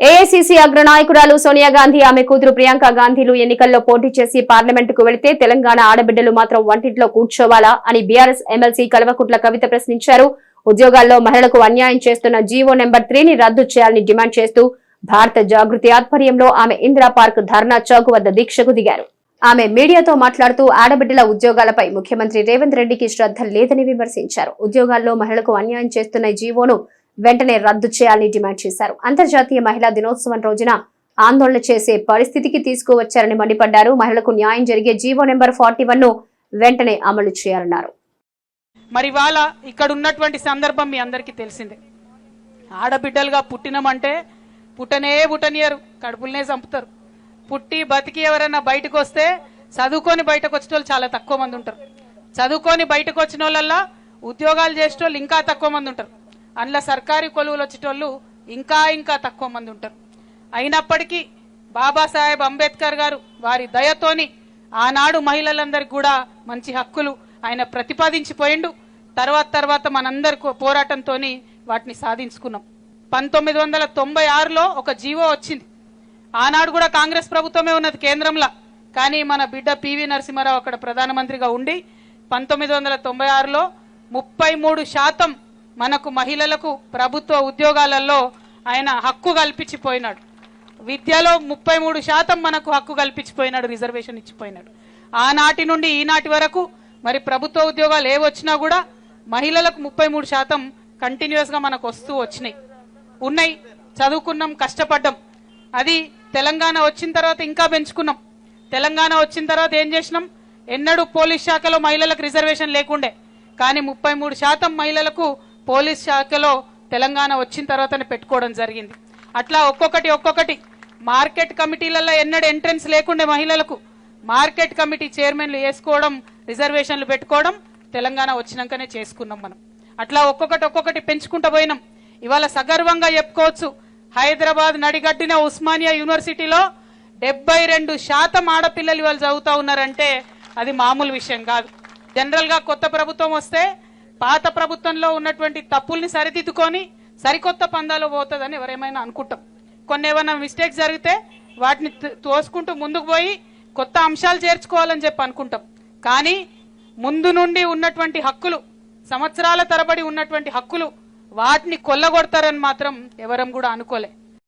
AICC అగ్రనాయకురాలు Sonia Gandhi ఆమె కూతురు ప్రియాంక గాంధీలు ఎన్నికల్లో పోటీ చేసి పార్లమెంటుకు వెళితే తెలంగాణ ఆడబిడ్డలు మాత్రం వంటింట్లో కూర్చోవాలా అని బీఆర్ఎస్ ఎమ్మెల్సీ కల్వకుట్ల కవిత ప్రశ్నించారు. ఉద్యోగాల్లో మహిళలకు అన్యాయం చేస్తున్న జీవో నెంబర్ త్రీని రద్దు చేయాలని డిమాండ్ చేస్తూ భారత జాగృతి ఆధ్వర్యంలో ఆమె ఇందిరా పార్క్ ధర్నా చౌక్ వద్ద దీక్షకు దిగారు. ఆమె మీడియాతో మాట్లాడుతూ ఆడబిడ్డల ఉద్యోగాలపై ముఖ్యమంత్రి రేవంత్ రెడ్డికి శ్రద్ధ లేదని విమర్శించారు. ఉద్యోగాల్లో మహిళలకు అన్యాయం చేస్తున్న జీవోను వెంటనే రద్దు చేయాలని డిమాండ్ చేశారు. అంతర్జాతీయ మహిళా దినోత్సవం రోజున ఆందోళన చేసే పరిస్థితికి తీసుకువచ్చారని మండిపడ్డారు. మహిళలకు న్యాయం జరిగే జీవో నెంబర్ ఫార్టీ ను వెంటనే అమలు చేయాలన్నారు. మరి ఇవాళ ఇక్కడ ఉన్నటువంటి సందర్భం మీ అందరికీ తెలిసిందే. ఆడబిడ్డలుగా పుట్టినమంటే పుట్టనే పుట్టనియరు కడుపులనే చంపుతారు. పుట్టి బతికి ఎవరైనా బయటకు వస్తే చదువుకొని బయటకు వచ్చిన వాళ్ళు చాలా తక్కువ మంది ఉంటారు. చదువుకొని బయటకు వచ్చిన ఉద్యోగాలు చేసేటోళ్ళు ఇంకా తక్కువ మంది ఉంటారు. అందులో సర్కారీ కొలువులు వచ్చేటోళ్ళు ఇంకా ఇంకా తక్కువ మంది ఉంటారు. అయినప్పటికీ బాబాసాహెబ్ అంబేద్కర్ గారు వారి దయతోని ఆనాడు మహిళలందరికీ కూడా మంచి హక్కులు ఆయన ప్రతిపాదించిపోయిండు. తర్వాత తర్వాత మనందరి పోరాటంతో పోరాటంతోని వాటిని సాధించుకున్నాం. పంతొమ్మిది వందల తొంభై ఆరులో ఒక జీవో వచ్చింది. ఆనాడు కూడా కాంగ్రెస్ ప్రభుత్వమే ఉన్నది కేంద్రంలో. కానీ మన బిడ్డ పివి నరసింహారావు అక్కడ ప్రధానమంత్రిగా ఉండి పంతొమ్మిది వందల తొంభై ఆరులో ముప్పై మూడు శాతం మనకు మహిళలకు ప్రభుత్వ ఉద్యోగాలలో ఆయన హక్కు కల్పించిపోయినాడు. విద్యలో ముప్పై మూడు శాతం మనకు హక్కు కల్పించిపోయినాడు రిజర్వేషన్ ఇచ్చిపోయినాడు. ఆనాటి నుండి ఈనాటి వరకు మరి ప్రభుత్వ ఉద్యోగాలు ఏ వచ్చినా కూడా మహిళలకు ముప్పై మూడు శాతం కంటిన్యూస్గా మనకు వస్తూ వచ్చినాయి. ఉన్నాయి. చదువుకున్నాం కష్టపడ్డాం. అది తెలంగాణ వచ్చిన తర్వాత ఇంకా పెంచుకున్నాం. తెలంగాణ వచ్చిన తర్వాత ఏం చేసినాం? ఎన్నడూ పోలీస్ శాఖలో మహిళలకు రిజర్వేషన్ లేకుండే. కానీ ముప్పై మూడు శాతం మహిళలకు పోలీస్ శాఖలో తెలంగాణ వచ్చిన తర్వాతనే పెట్టుకోవడం జరిగింది. అట్లా ఒక్కొక్కటి ఒక్కొక్కటి మార్కెట్ కమిటీలలో ఎన్నడూ ఎంట్రెన్స్ లేకుండే మహిళలకు మార్కెట్ కమిటీ చైర్మన్లు వేసుకోవడం రిజర్వేషన్లు పెట్టుకోవడం తెలంగాణ వచ్చినాకనే చేసుకున్నాం మనం. అట్లా ఒక్కొక్కటి ఒక్కొక్కటి పెంచుకుంటూ పోయినాం. ఇవాళ సగర్వంగా చెప్పుకోవచ్చు. హైదరాబాద్ నడిగడ్డిన ఉస్మానియా యూనివర్సిటీలో డెబ్బై రెండు శాతం ఆడపిల్లలు ఇవాళ చదువుతా ఉన్నారంటే అది మామూలు విషయం కాదు. జనరల్గా కొత్త ప్రభుత్వం వస్తే పాత ప్రభుత్వంలో ఉన్నటువంటి తప్పుల్ని సరిదిద్దుకొని సరికొత్త పందాలో పోతుందని ఎవరేమైనా అనుకుంటాం. కొన్ని ఏమైనా మిస్టేక్స్ జరిగితే వాటిని తోసుకుంటూ ముందుకు పోయి కొత్త అంశాలు చేర్చుకోవాలని చెప్పి అనుకుంటాం. కానీ ముందు నుండి ఉన్నటువంటి హక్కులు సంవత్సరాల తరబడి ఉన్నటువంటి హక్కులు వాటిని కొల్లగొడతారని మాత్రం ఎవరం కూడా అనుకోలే.